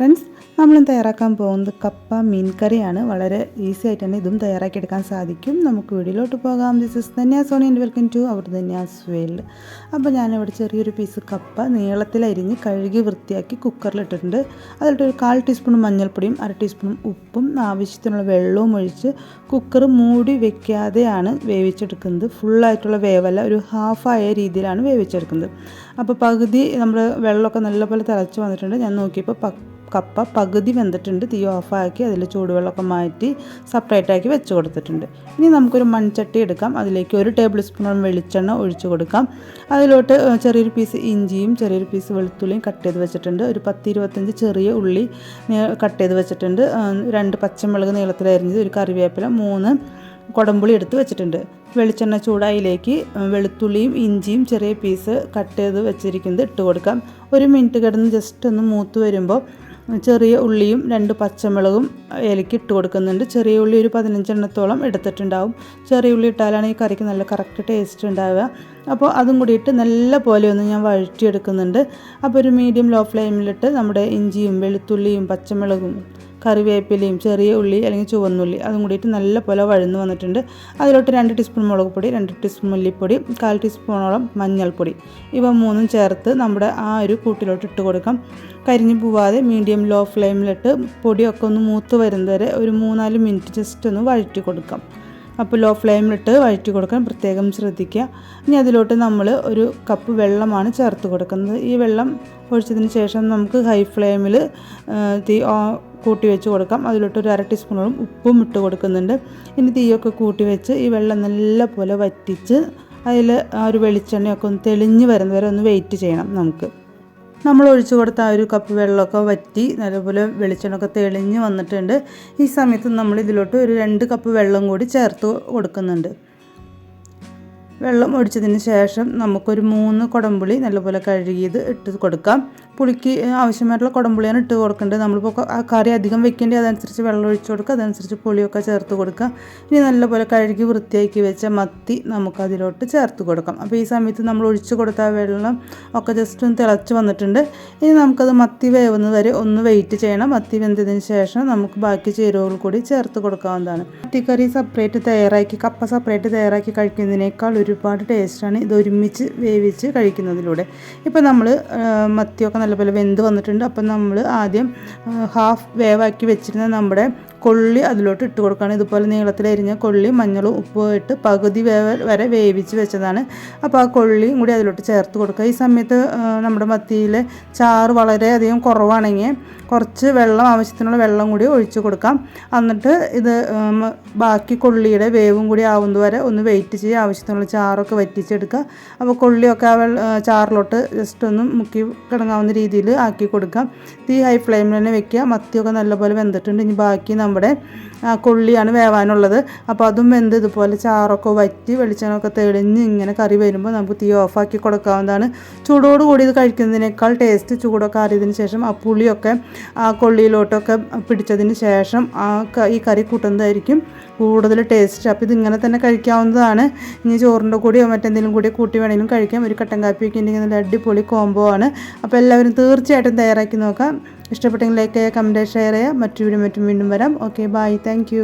Friends നമ്മൾ തയ്യാറാക്കാൻ പോകുന്നത് കപ്പ മീൻ കറിയാണ് വളരെ ഈസി ആയിട്ട് തന്നെ ഇതും തയ്യാറാക്കിയെടുക്കാൻ സാധിക്കും. നമുക്ക് വീഡിയോയിലോട്ട് പോകാം. This is Dhanya Soni and welcome to our Dhanya's world അപ്പോൾ ഞാനിവിടെ ചെറിയൊരു പീസ് കപ്പ നീളത്തിലരിഞ്ഞ് കഴുകി വൃത്തിയാക്കി കുക്കറിലിട്ടിട്ടുണ്ട്. അതിലിട്ട് ഒരു കാൽ ടീസ്പൂൺ മഞ്ഞൾപ്പൊടിയും അര ടീസ്പൂൺ ഉപ്പും ആവശ്യത്തിനുള്ള വെള്ളവും ഒഴിച്ച് കുക്കർ മൂടി വെക്കാതെയാണ് വേവിച്ചെടുക്കുന്നത്. ഫുള്ളായിട്ടുള്ള വേവല്ല ഒരു ഹാഫ് ആയ രീതിയിലാണ് വേവിച്ചെടുക്കുന്നത്. അപ്പോൾ പകുതി നമ്മൾ വെള്ളമൊക്കെ നല്ലപോലെ തിളച്ച് വന്നിട്ടുണ്ട്. ഞാൻ നോക്കിയപ്പോൾ കപ്പ പകുതി വെന്തിട്ടുണ്ട് തീ ഓഫാക്കി അതിൽ ചൂടുവെള്ളമൊക്കെ മാറ്റി സെപ്പറേറ്റ് ആക്കി വെച്ച് കൊടുത്തിട്ടുണ്ട്. ഇനി നമുക്കൊരു മൺചട്ടി എടുക്കാം. അതിലേക്ക് ഒരു ടേബിൾ സ്പൂണോളം വെളിച്ചെണ്ണ ഒഴിച്ചു കൊടുക്കാം. അതിലോട്ട് ചെറിയൊരു പീസ് ഇഞ്ചിയും ചെറിയൊരു പീസ് വെളുത്തുള്ളിയും കട്ട് ചെയ്ത് വെച്ചിട്ടുണ്ട്. ഒരു പത്ത് ഇരുപത്തഞ്ച് ചെറിയ ഉള്ളി കട്ട് ചെയ്ത് വെച്ചിട്ടുണ്ട്. രണ്ട് പച്ചമുളക് നീളത്തിലരിഞ്ഞത് ഒരു കറിവേപ്പില മൂന്ന് കുടമ്പുളി എടുത്ത് വെച്ചിട്ടുണ്ട്. വെളിച്ചെണ്ണ ചൂടായിലേക്ക് വെളുത്തുള്ളിയും ഇഞ്ചിയും ചെറിയ പീസ് കട്ട് ചെയ്ത് വെച്ചിരിക്കുന്നത് ഇട്ട് കൊടുക്കാം. ഒരു മിനിറ്റ് കിടന്ന് ജസ്റ്റ് ഒന്ന് മൂത്ത് വരുമ്പോൾ ചെറിയ ഉള്ളിയും രണ്ട് പച്ചമുളകും ഇലയ്ക്ക് ഇട്ട് കൊടുക്കുന്നുണ്ട്. ചെറിയ ഉള്ളി ഒരു പതിനഞ്ചെണ്ണത്തോളം എടുത്തിട്ടുണ്ടാവും. ചെറിയ ഉള്ളി ഇട്ടാലാണ് ഈ കറിക്ക് നല്ല കറക്റ്റ് ടേസ്റ്റ് ഉണ്ടാവുക. അപ്പോൾ അതും കൂടിയിട്ട് നല്ല പോലെ ഒന്ന് ഞാൻ വഴറ്റിയെടുക്കുന്നുണ്ട്. അപ്പോൾ ഒരു മീഡിയം ലോ ഫ്ലെയിമിലിട്ട് നമ്മുടെ ഇഞ്ചിയും വെളുത്തുള്ളിയും പച്ചമുളകും കറിവേപ്പിലയും ചെറിയ ഉള്ളി അല്ലെങ്കിൽ ചുവന്നുള്ളി അതും കൂടിയിട്ട് നല്ല പോലെ വഴന്നു വന്നിട്ടുണ്ട്. അതിലോട്ട് രണ്ട് ടീസ്പൂൺ മുളക് പൊടി രണ്ട് ടീസ്പൂൺ മല്ലിപ്പൊടി കാൽ ടീസ്പൂണോളം മഞ്ഞൾപ്പൊടി. ഇവ മൂന്നും ചേർത്ത് നമ്മുടെ ആ ഒരു കൂട്ടിലോട്ട് ഇട്ട് കൊടുക്കാം. കരിഞ്ഞു പോവാതെ മീഡിയം ലോ ഫ്ലെയിമിലിട്ട് പൊടിയൊക്കെ ഒന്ന് മൂത്ത് വരുന്നവരെ ഒരു മൂന്നാൽ മിനിറ്റ് ജസ്റ്റ് ഒന്ന് വഴറ്റി കൊടുക്കാം. അപ്പോൾ ലോ ഫ്ലെയിമിലിട്ട് വഴറ്റി കൊടുക്കാൻ പ്രത്യേകം ശ്രദ്ധിക്കുക. ഇനി അതിലോട്ട് നമ്മൾ ഒരു കപ്പ് വെള്ളമാണ് ചേർത്ത് കൊടുക്കുന്നത്. ഈ വെള്ളം ഒഴിച്ചതിന് ശേഷം നമുക്ക് ഹൈ ഫ്ലെയിമിൽ തീ കൂട്ടി വെച്ച് കൊടുക്കാം. അതിലോട്ട് ഒരു അര ടീസ്പൂണോളം ഉപ്പും ഇട്ട് കൊടുക്കുന്നുണ്ട്. ഇനി തീയൊക്കെ കൂട്ടി വെച്ച് ഈ വെള്ളം നല്ല പോലെ വറ്റിച്ച് അതിൽ ആ ഒരു വെളിച്ചെണ്ണയൊക്കെ ഒന്ന് തെളിഞ്ഞ് വരുന്നവരെ ഒന്ന് വെയിറ്റ് ചെയ്യണം നമുക്ക്. നമ്മൾ ഒഴിച്ചു കൊടുത്ത ആ ഒരു കപ്പ് വെള്ളമൊക്കെ വറ്റി നല്ലപോലെ വെളിച്ചെണ്ണൊക്കെ തെളിഞ്ഞ് വന്നിട്ടുണ്ട്. ഈ സമയത്ത് നമ്മൾ ഇതിലോട്ട് ഒരു രണ്ട് കപ്പ് വെള്ളം കൂടി ചേർത്ത് കൊടുക്കുന്നുണ്ട്. വെള്ളം ഒഴിച്ചതിന് ശേഷം നമുക്കൊരു മൂന്ന് കുടംപുളി നല്ലപോലെ കഴുകിയത് ഇട്ട് കൊടുക്കാം. പുളിക്ക് ആവശ്യമായിട്ടുള്ള കുടംപുളിയാണ് ഇട്ട് കൊടുക്കേണ്ടത്. നമ്മളിപ്പോൾ കറി അധികം വെക്കേണ്ടി അതനുസരിച്ച് വെള്ളം ഒഴിച്ച് കൊടുക്കുക അതനുസരിച്ച് പുളിയൊക്കെ ചേർത്ത് കൊടുക്കുക. ഇനി നല്ലപോലെ കഴുകി വൃത്തിയാക്കി വെച്ച മത്തി നമുക്ക് അതിലോട്ട് ചേർത്ത് കൊടുക്കാം. അപ്പോൾ ഈ സമയത്ത് നമ്മൾ ഒഴിച്ച് കൊടുത്ത വെള്ളം ഒക്കെ ജസ്റ്റ് ഒന്ന് തിളച്ച് വന്നിട്ടുണ്ട്. ഇനി നമുക്കത് മത്തി വേവുന്നത് വരെ ഒന്ന് വെയിറ്റ് ചെയ്യണം. മത്തി വെന്തതിന് ശേഷം നമുക്ക് ബാക്കി ചേരുവകൾ കൂടി ചേർത്ത് കൊടുക്കാവുന്നതാണ്. മത്തിക്കറി സെപ്പറേറ്റ് തയ്യാറാക്കി കപ്പ സെപ്പറേറ്റ് തയ്യാറാക്കി കഴിക്കുന്നതിനേക്കാൾ ഒരുപാട് ടേസ്റ്റാണ് ഇത് ഒരുമിച്ച് വേവിച്ച് കഴിക്കുന്നതിലൂടെ. ഇപ്പോൾ നമ്മൾ മത്തിയൊക്കെ നല്ലപോലെ വെന്ത് വന്നിട്ടുണ്ട്. അപ്പം നമ്മൾ ആദ്യം ഹാഫ് വേവാക്കി വെച്ചിരുന്ന നമ്മുടെ കൊള്ളി അതിലോട്ട് ഇട്ട് കൊടുക്കുകയാണ്. ഇതുപോലെ നീളത്തിലരിഞ്ഞ കൊള്ളി മഞ്ഞളും ഉപ്പും ഇട്ട് പകുതി വേവ വരെ വേവിച്ച് വെച്ചതാണ്. അപ്പോൾ ആ കൊള്ളിയും കൂടി അതിലോട്ട് ചേർത്ത് കൊടുക്കുക. ഈ സമയത്ത് നമ്മുടെ മത്തിയിലെ ചാറ് വളരെയധികം കുറവാണെങ്കിൽ കുറച്ച് വെള്ളം ആവശ്യത്തിനുള്ള വെള്ളം കൂടി ഒഴിച്ച് കൊടുക്കാം. എന്നിട്ട് ഇത് ബാക്കി കൊള്ളിയുടെ വേവും കൂടി ആവുന്നതുവരെ ഒന്ന് വെയിറ്റ് ചെയ്യുക. ആവശ്യത്തിനുള്ള ചാറൊക്കെ വറ്റിച്ചെടുക്കുക. അപ്പോൾ കൊള്ളിയൊക്കെ ആ വെള്ള ചാറിലോട്ട് ജസ്റ്റ് ഒന്ന് മുക്കി കിടങ്ങാവുന്ന രീതിയിൽ ആക്കി കൊടുക്കാം തീ ഹൈ ഫ്ലെയിമിൽ തന്നെ വെക്കുക. മത്തിയൊക്കെ നല്ലപോലെ വെന്തിട്ടുണ്ട്. ഇനി ബാക്കി നമ്മുടെ കൊള്ളിയാണ് വേവാനുള്ളത്. അപ്പോൾ അതും വെന്ത് ഇതുപോലെ ചാറൊക്കെ വറ്റി വെളിച്ചെണ്ണൊക്കെ തെളിഞ്ഞ് ഇങ്ങനെ കറി വരുമ്പോൾ നമുക്ക് തീ ഓഫാക്കി കൊടുക്കാവുന്നതാണ്. ചൂടോട് കൂടി ഇത് കഴിക്കുന്നതിനേക്കാൾ ടേസ്റ്റ് ചൂടൊക്കെ അറിയതിന് ശേഷം ആ പുളിയൊക്കെ ആ കൊള്ളിയിലോട്ടൊക്കെ പിടിച്ചതിന് ശേഷം ആ ഈ കറി കൂട്ടുന്നതായിരിക്കും കൂടുതൽ ടേസ്റ്റ് അപ്പോൾ ഇതിങ്ങനെ തന്നെ കഴിക്കാവുന്നതാണ്. ഇനി ചോറിന്റെ കൂടിയോ മറ്റെന്തെങ്കിലും കൂടി കൂട്ടി വേണമെങ്കിലും കഴിക്കാം. ഒരു കട്ടൻ കാപ്പിയൊക്കെ ഉണ്ടെങ്കിൽ നല്ല അടിപൊളി കോംബോ ആണ്. അപ്പോൾ എല്ലാവരും തീർച്ചയായിട്ടും തയ്യാറാക്കി നോക്കാം. ഇഷ്ടപ്പെട്ടെങ്കിൽ ലൈക്ക് ചെയ്യുക കമന്റ് ഷെയർ ചെയ്യുക. മറ്റു വീഡിയോ മറ്റും വീണ്ടും വരാം. Okay bye thank